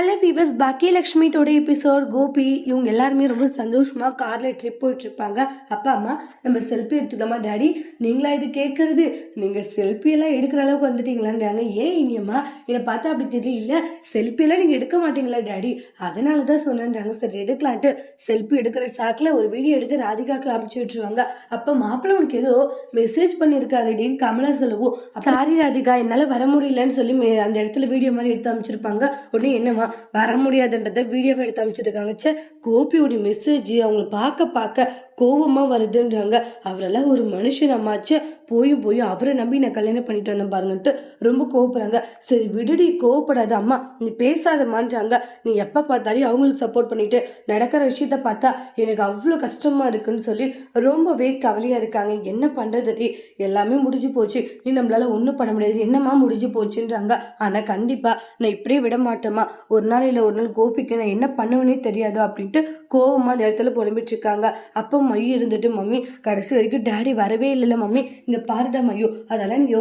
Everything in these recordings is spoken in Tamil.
ஹலோ வீவர்ஸ் பாக்கியலக்ஷ்மியோட எபிசோட் கோபி இவங்க எல்லாருமே ரொம்ப சந்தோஷமாக காரில் ட்ரிப் போயிட்டுருப்பாங்க. அப்பா அம்மா நம்ம செல்ஃபி எடுத்துக்கலாமா டாடி நீங்களா இது கேட்குறது நீங்கள் செல்ஃபியெல்லாம் எடுக்கிற அளவுக்கு வந்துட்டீங்களான்றாங்க. ஏன் இனியம்மா என்னை பார்த்தா அப்படி தெரியல. செல்ஃபியெல்லாம் நீங்கள் எடுக்க மாட்டீங்களா டாடி அதனால தான் சொன்னேன்றாங்க. சரி எடுக்கலான்ட்டு செல்ஃபி எடுக்கிற சாக்கில் ஒரு வீடியோ எடுத்து ராதிகாவுக்கு அனுப்பிச்சி விட்டுருவாங்க. அப்போ மாப்பிள்ளை உனக்கு ஏதோ மெசேஜ் பண்ணியிருக்காருடின்னு கமலா சொல்லுவோம் சாரி ராதிகா என்னால் வர முடியலன்னு சொல்லி அந்த இடத்துல வீடியோ மாதிரி எடுத்து அமைச்சிருப்பாங்க உடனே என்னம்மா வர முடியாதுன்றதை வீடியோவை எடுத்து அமைச்சிருக்காங்க சே கோபியோட மெசேஜ் அவங்கள பார்க்க பார்க்க கோவமாக வருதுன்றாங்க. அவரெல்லாம் ஒரு மனுஷன் அம்மாச்சு. போயும் போயும் அவரை நம்பி நான் கல்யாணம் பண்ணிட்டு வந்தேன் பாருங்கன்ட்டு ரொம்ப கோவப்படுறாங்க. சரி விடுடி கோவப்படாத அம்மா. நீ பேசாதம்மான்றாங்க. நீ எப்போ பார்த்தாலும் அவங்களுக்கு சப்போர்ட் பண்ணிட்டு நடக்கிற விஷயத்த பார்த்தா எனக்கு அவ்வளோ கஷ்டமாக இருக்குன்னு சொல்லி ரொம்பவே கவலையாக இருக்காங்க. என்ன பண்ணுறதுடி எல்லாமே முடிஞ்சு போச்சு. நீ நம்மளால் ஒன்றும் பண்ண முடியாது. என்னம்மா முடிஞ்சு போச்சுன்றாங்க. ஆனால் கண்டிப்பாக நான் இப்படியே விட மாட்டேம்மா. ஒரு நாள் இல்லை ஒரு நாள் கோபிக்கு நான் என்ன பண்ணுவேனே தெரியாதோ அப்படின்ட்டு கோவமாக அந்த இடத்துல புலம்பிட்டு இருக்காங்க. அப்போ மையம் இருந்துட்டு மம்மி கடைசி வரைக்கும் டேடி வரவே இல்லைல்ல மம்மி. இந்த பாருடா மையோ அதெல்லாம் நீ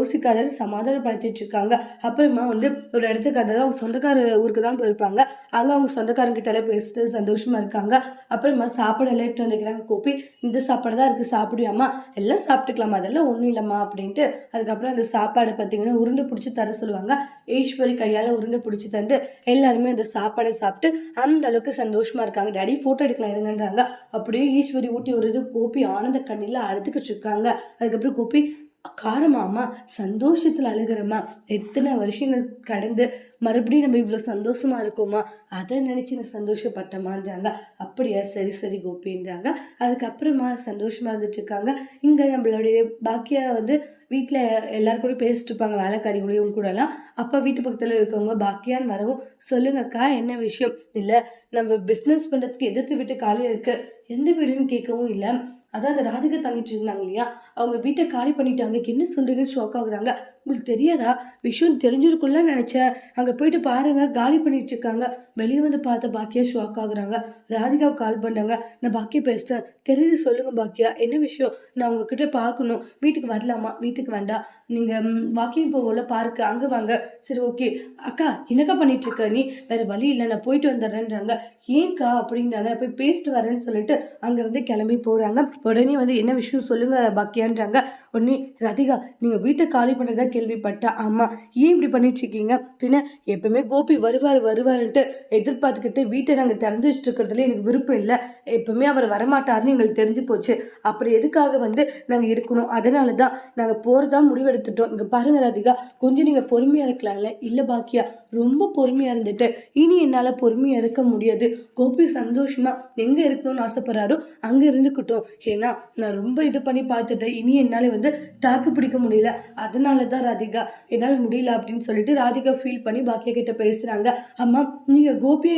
சமாதானப்படுத்திட்டு இருக்காங்க. அப்புறமா வந்து ஒரு இடத்துக்கு அதாவது அவங்க சொந்தக்கார ஊருக்கு தான் போயிருப்பாங்க. அங்கே அவங்க சொந்தக்காரங்கிட்ட எல்லாம் பேசிட்டு சந்தோஷமா இருக்காங்க. அப்புறமா சாப்பாடு எல்லாம் எடுத்து வந்துக்கிறாங்க. கோபி இந்த சாப்பாடு தான் இருக்குது சாப்பிடுவியாம்மா எல்லாம் சாப்பிட்டுக்கலாமா? அதெல்லாம் ஒன்றும் இல்லைம்மா அப்படின்ட்டு அதுக்கப்புறம் அந்த சாப்பாடு பார்த்தீங்கன்னா உருண்டை பிடிச்சி தர சொல்லுவாங்க. ஈஸ்வரி கையால் உருண்டை பிடிச்சி தந்து எல்லாருமே அந்த சாப்பாடை சாப்பிட்டு அந்த அளவுக்கு சந்தோஷமா இருக்காங்க. டேடி ஃபோட்டோ எடுக்கலாம் இருங்கன்றாங்க. அப்படியே ஈஸ்வரி ஊட்டி ஒரு இது கோபி ஆனந்த கண்ணில் அழுத்துக்கிட்டு இருக்காங்க. அதுக்கப்புறம் கோபி காரமாமா சந்தோஷத்தில் அழுகிறம்மா. எத்தனை வருஷங்கள் கடந்து மறுபடியும் நம்ம இவ்வளோ சந்தோஷமா இருக்கோமா? அதை நினச்சி நான் சந்தோஷப்பட்டமான்றாங்க. அப்படியா? சரி சரி கோபின்றாங்க. அதுக்கப்புறமா சந்தோஷமாக இருந்துட்டுருக்காங்க. இங்கே நம்மளுடைய பாக்கியா வந்து வீட்டில் எல்லாரும் கூட பேசிட்டு இருப்பாங்க. வேலைக்காரி கூடயும் கூடலாம். அப்போ வீட்டு பக்கத்தில் இருக்கவங்க பாக்கியான்னு வரவும் சொல்லுங்கக்கா என்ன விஷயம்? இல்லை நம்ம பிஸ்னஸ் பண்ணுறதுக்கு எதிர்த்து வீட்டு காலையில் இருக்குது எந்த வீடுன்னு கேட்கவும் இல்லை. அதான் அந்த ராதிகா தங்கிட்டு இருந்தாங்க இல்லையா? அவங்க வீட்டை காலி பண்ணிட்டாங்க. என்ன சொல்கிறீங்கன்னு ஷாக் ஆகுறாங்க. உங்களுக்கு தெரியாதா? விஷயம் தெரிஞ்சிருக்கும்ல நினச்சேன். அங்கே போயிட்டு பாருங்க. காலி பண்ணிட்டு இருக்காங்க. வெளியே வந்து பார்த்த பாக்கியா ஷாக் ஆகுறாங்க. ராதிகாவுக்கு கால் பண்ணுறாங்க நான் பாக்கியா பேசுகிறேன் தெரியுது சொல்லுங்கள் பாக்கியா. என்ன விஷயம்? நான் உங்ககிட்ட பார்க்கணும். வீட்டுக்கு வரலாமா? வீட்டுக்கு வேண்டாம் நீங்கள் வாக்கிங் போகல பார்க்கு அங்கே வாங்க. சரி ஓகே அக்கா என்னக்கா பண்ணிட்டு இருக்க நீ? வேற வழி இல்லை. நான் போயிட்டு வந்துடுறேன்றாங்க. ஏன்க்கா? அப்படின்றாங்க போய் பேசிட்டு வரேன்னு சொல்லிட்டு அங்கேருந்து கிளம்பி போகிறாங்க உடனே வந்து என்ன விஷயம் சொல்லுங்கள் பாக்கியான்றாங்க. உடனே ராதிகா நீங்கள் வீட்டை காலி பண்ணுறதா கேள்விப்பட்டா ஆமாம் ஏன் இப்படி பண்ணிட்டு இருக்கீங்க? பின்ன எப்பவுமே கோபி வருவார் வருவாருன்ட்டு எதிர்பார்த்துக்கிட்டு வீட்டை நாங்கள் திறந்து வச்சுட்டு எனக்கு விருப்பம் இல்லை. எப்பவுமே அவர் வரமாட்டார்னு எங்களுக்கு தெரிஞ்சு போச்சு. அப்புறம் எதுக்காக வந்து நாங்கள் இருக்கணும்? அதனால தான் நாங்கள் போகிறதா முடிவெடுத்துட்டோம். இங்கே பாருங்க ராதிகா கொஞ்சம் நீங்கள் பொறுமையாக இருக்கலாம்ல? இல்லை பாக்கியா ரொம்ப பொறுமையாக இருந்துட்டு இனி என்னால் பொறுமையாக இருக்க முடியாது. கோபி சந்தோஷமாக எங்கே இருக்கணும்னு ஆசைப்படுறாரோ அங்கே இருந்துக்கிட்டோம். ஏன்னா நான் ரொம்ப இது பண்ணி பார்த்துட்டேன். இனி என்னால் வந்து தாக்கு பிடிக்க முடியல. அதனால தான் ராதிகா என்னால் முடியல அப்படின்னு சொல்லிட்டு ராதிகா ஃபீல் பண்ணி பாக்கியா கிட்ட பேசுகிறாங்க அம்மா நீங்கள் கோபி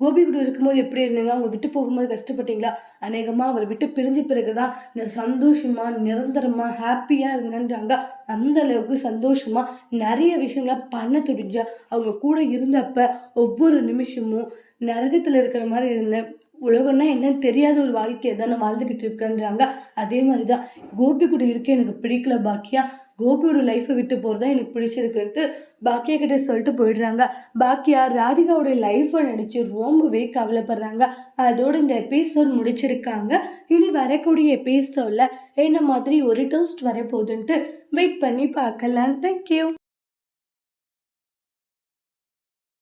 கோபி கூட இருக்கும்போது எப்படி இருந்தீங்க? அவங்க விட்டு போகும்போது கஷ்டப்பட்டீங்களா? அநேகமாக அவரை விட்டு பிரிஞ்ச பிறகு தான் நான் சந்தோஷமாக நிரந்தரமாக ஹாப்பியாக இருந்தேன்றாங்க. அந்த அளவுக்கு சந்தோஷமாக நிறைய விஷயங்களை பண்ண துடிஞ்ச அவங்க கூட இருந்தப்ப ஒவ்வொரு நிமிஷமும் நரகத்தில் இருக்கிற மாதிரி இருந்தேன். உலகம்னா என்னன்னு தெரியாத ஒரு வாழ்க்கையை தான் நான் வாழ்ந்துக்கிட்டு இருக்கேன்றாங்க. அதே மாதிரி தான் கோபி கூட இருக்க எனக்கு பிடிக்கல பாக்கியா. கோபியோட லைஃப்பை விட்டு போகிறது தான் எனக்கு பிடிச்சிருக்குன்ட்டு பாக்கியா கிட்டே சொல்லிட்டு போயிடுறாங்க. பாக்கியா ராதிகாவுடைய லைஃப்பை நினச்சி ரொம்பவே கவலைப்படுறாங்க. அதோட இந்த எபிசோட் முடிச்சிருக்காங்க. இனி வரக்கூடிய எபிசோடில் என்ன மாதிரி ஒரு டோஸ்ட் வரப்போகுதுன்ட்டு வெயிட் பண்ணி பார்க்கலாம். தேங்க்யூ